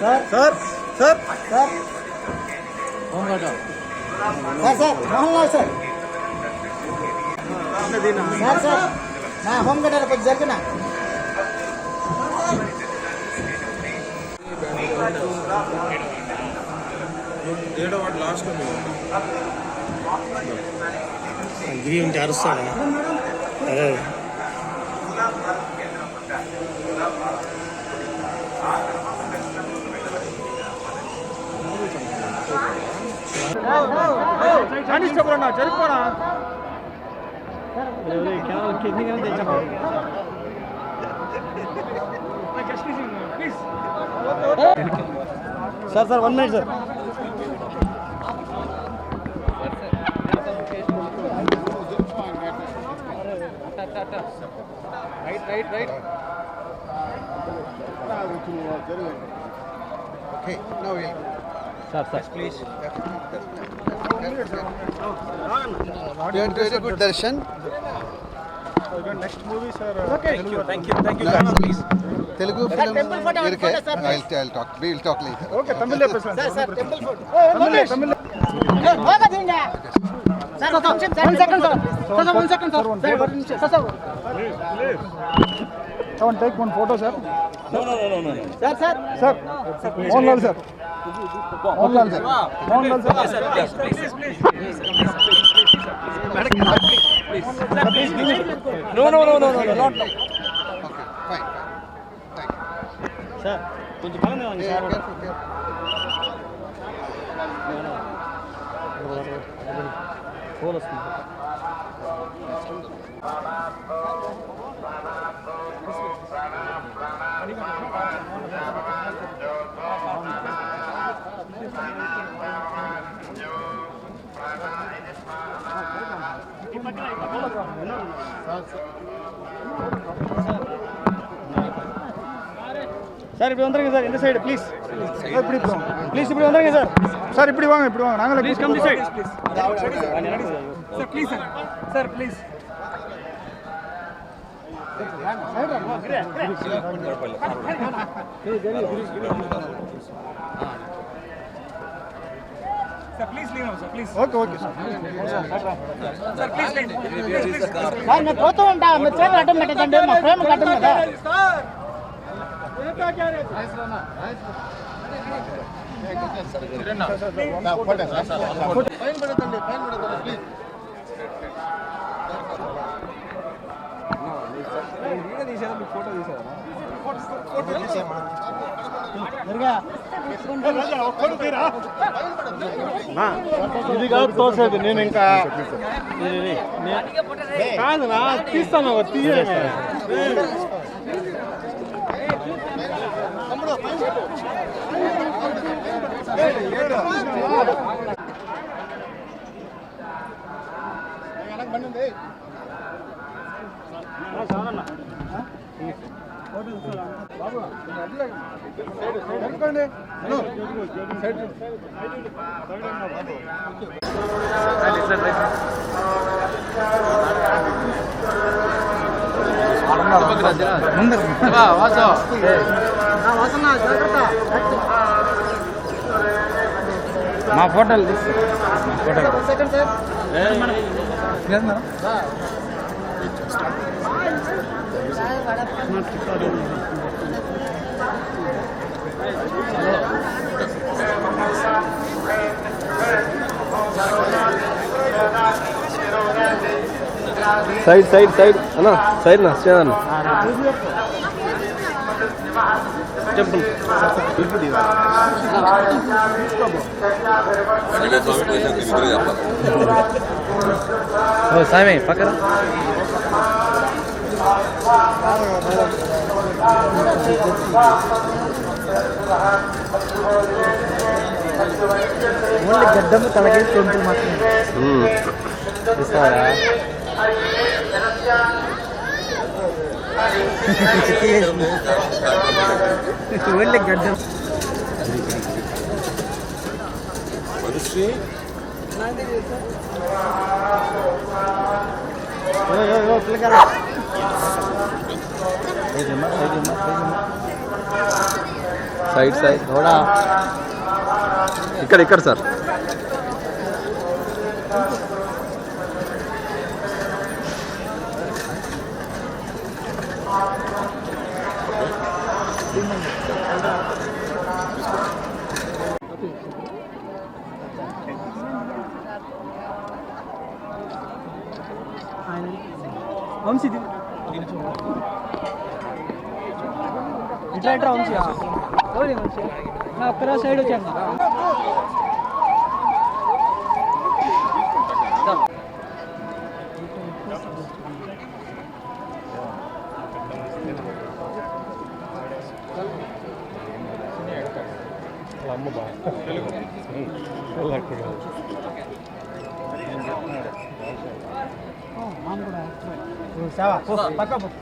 sir sir sir sir sir sir Mohan Lal sir sir sir నా home getter కొంచెం జరిగిన ఏడో వాడు లాస్ట్ గిరి ఉంటే అరుస్తాడా అదే జరిపోనా sir sir one minute sir Okay, now we'll. Sir, sir. Yes, please. Doing a good, Darshan. Next movie, sir. Uh, okay. Thank you. Thank you. Thank you, sir. please. Telugu film. Temple photo. Okay. I'll, I'll talk. We'll talk later. Okay. Tamil episode. Sir, sir. Temple photo. Oh, Tamil. Tamil. Boga dinga. Sir, sir. One second, sir. Sir, sir. One second, sir. Sir, one minute. Sir, sir. Please, Sir, one. take one photo, sir. No, no, no, no, no. Sir, sir. Sir. One, more, sir. Mohan Lal sir Mohan Lal sir no no no no no not Okay, fine, fine. Thank you. Sir కొంచెం పక్కన నిలవండి Yeah, sir careful, careful. Phone వస్తుంది sir இப்படி வந்துருங்க sir இந்த side please இப்படி please இப்படி வந்துருங்க sir. Sir இப்படி வாங்க இப்படி வாங்க. நாங்களே please come the side sir please sir sir please side வாங்க கிரே கிரே ఓకే ఓకే సార్ నేను పోతూ ఉంటా మీ చేతులు అడ్డం పెట్టదండి మా ప్రేమ అడ్డం కదా Fine పడతండి, fine పడతండి, please. ఇది కాదు తోసేది నేను ఇంకా కాదు నా తీస్తాను తీయమే వెనుకోండి హలో సైడ్ మా ఫోటోలు. Second sir side side side అన్న సైడ్ నా అన్న టెంపుల్ ఓ సామి పక్కన ఓన్లీ గడ్డము తలకి టెంపుల్ మాత్రమే ఇస్తారా ఓన్లీ గడ్డం ఓ, ఓ, ఓ, పిల్లగాడు. साइड साइड थोड़ा। इकड़ इकड़ सर। वंशी ఇట్లా ఇట్లా వంశీ ఆ. ఎవరి వంశీ నా ఒక్కరా సైడ్ వచ్చాను సేవ పో, పక్క పో.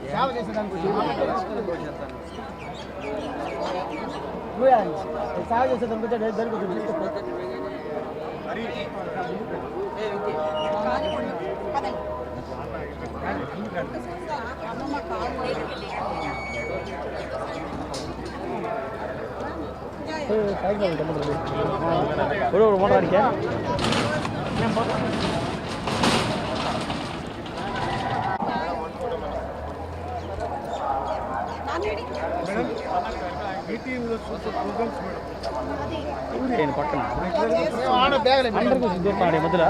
సేవ చేసేదానికి నువ్వే సేవ చేసేదానికి వచ్చాడు దొరుకుతుంది ಎಲ್ಲರಿಗೂ ಸಿಗ್ನೋಟ್ ಮಾಡಿ ಮೊದಲ.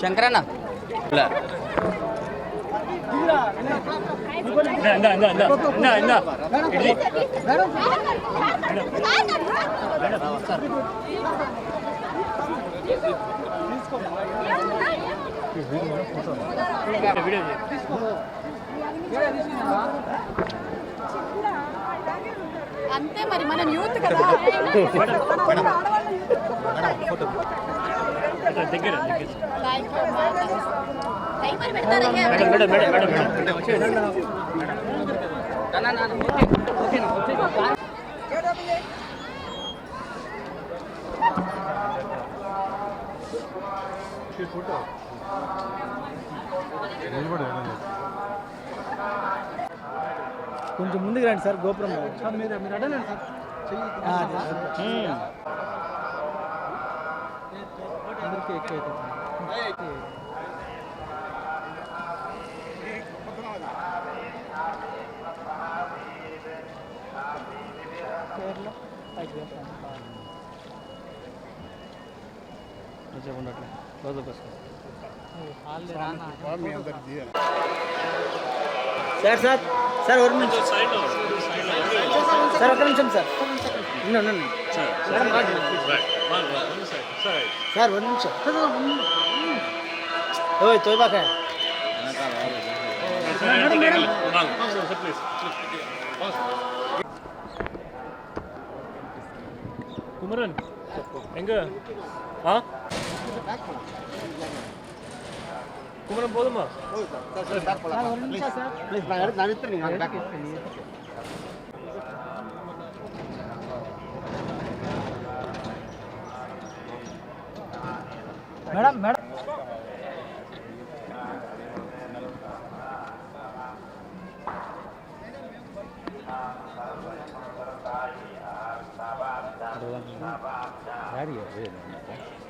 ಶಂಕರಣ್ಣ. అంతే మరి మనం యూత్ కదా టైమర్ కొంచెం ముందుకు రండి సార్ గోపురం. మీరు మీరు అడగండి సార్. అందరికీ ఎక్కువ సార్ సార్ సార్ ఒక నిమిషం సార్ ఒక నిమిషం సార్ ఉండండి, ఉండండి. సార్ ఒక నిమిషం ఓయ్ తోయబాక కుమరన్ எங்க ஆ ¿Cómo lo podemos? Madam, madam. Radio, radio, radio.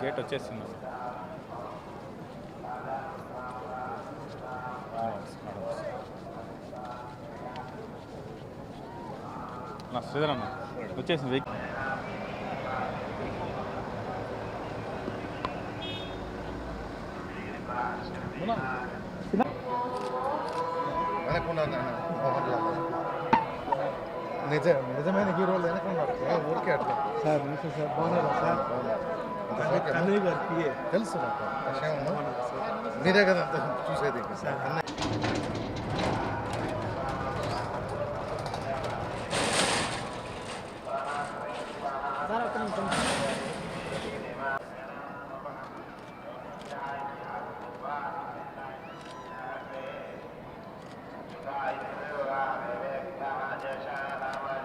Vehicle వెనకున్నారు నాయన మోహన్ లాల్ నిజం నిజమైన హీరోలు వెనకున్నారు. ఏ ఊరికే అట్లా. Sir sir. బాగున్నారా సార్? ఓకే కన్నయ్య గారు పిఏ తెలుసు నాకు విషయం మీరే కదా అంత చూసేది అన్నయ్య సార్ ఒక్క నిమిషం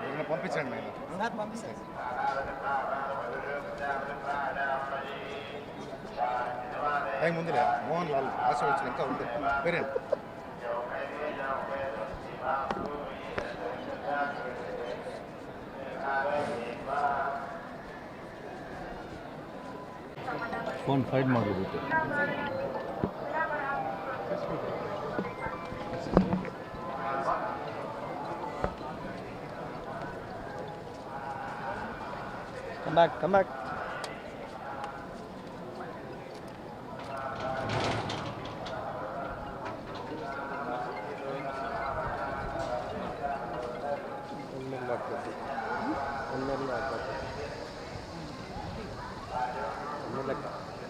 ఈయన పంపించండి ಹೆಂಗೆ ಮುಂದಿಲ್ಲ ಮೋಹನ್ ಲಾಲ್ ಆಸೆ ಆಶೀರ್ವಚನಕ್ಕ ಒಂದು ಬೇರೆ ಫೋನ್ ಫೈಡ್ ಮಾಡಬೇಕು Come back, come back.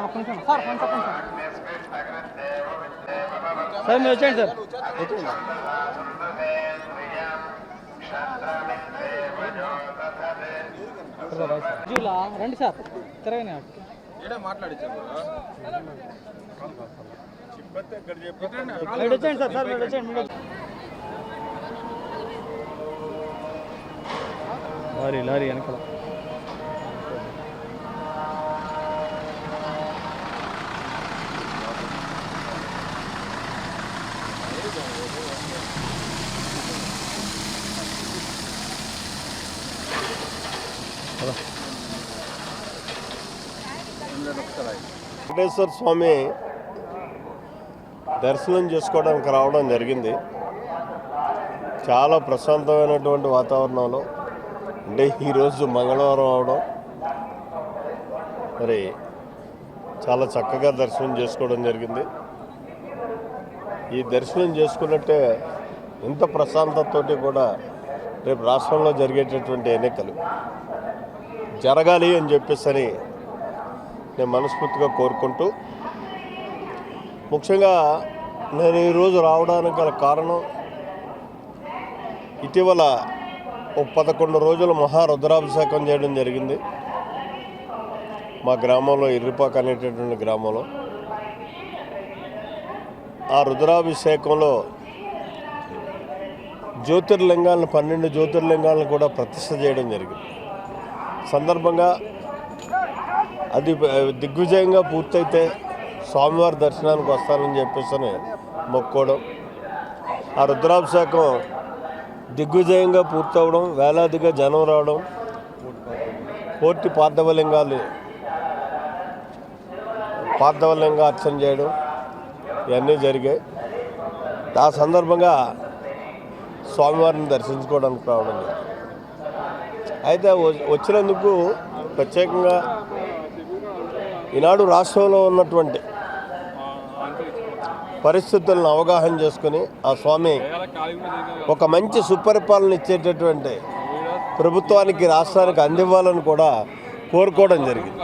ఒక్క నిమిషం సార్ కొంచెం కొంచెం సార్ మీరు వచ్చేయండి సార్. జూలా రండి సార్. తిరగని వచ్చేయండి సార్ సార్ మీరు వచ్చేయండి. లారీ లారీ వెనకాల. వెంకటేశ్వర స్వామి దర్శనం చేసుకోవడానికి రావడం జరిగింది. చాలా ప్రశాంతమైనటువంటి వాతావరణంలో అంటే ఈరోజు మంగళవారం అవడం మరి చాలా చక్కగా దర్శనం చేసుకోవడం జరిగింది. ఈ దర్శనం చేసుకున్నట్టే ఇంత ప్రశాంతతతోటి కూడా రేపు రాష్ట్రంలో జరిగేటటువంటి ఎన్నికలు జరగాలి అని చెప్పేసి అని నేను మనస్ఫూర్తిగా కోరుకుంటూ ముఖ్యంగా నేను ఈరోజు రావడానికి గల కారణం ఇటీవల పదకొండు రోజులు మహారుద్రాభిషేకం చేయడం జరిగింది. మా గ్రామంలో ఇర్రిపాక్ అనేటటువంటి గ్రామంలో. ఆ రుద్రాభిషేకంలో జ్యోతిర్లింగాలను పన్నెండు జ్యోతిర్లింగాలను కూడా ప్రతిష్ట చేయడం జరిగింది. సందర్భంగా అది దిగ్విజయంగా పూర్తయితే స్వామివారి దర్శనానికి వస్తానని చెప్పేసి మొక్కోవడం. ఆ రుద్రాభిషేకం దిగ్విజయంగా పూర్తవడం వేలాదిగా జనం రావడం పోర్టి పార్థవలింగాలు పార్థవలింగ అర్చన చేయడం ఇవన్నీ జరిగాయి. ఆ సందర్భంగా స్వామివారిని దర్శించుకోవడానికి రావడం అయితే వచ్చినందుకు ప్రత్యేకంగా ఈనాడు రాష్ట్రంలో ఉన్నటువంటి పరిస్థితులను అవగాహన చేసుకుని ఆ స్వామి ఒక మంచి సుపరిపాలన ఇచ్చేటటువంటి ప్రభుత్వానికి రాష్ట్రానికి అందివ్వాలని కూడా కోరుకోవడం జరిగింది.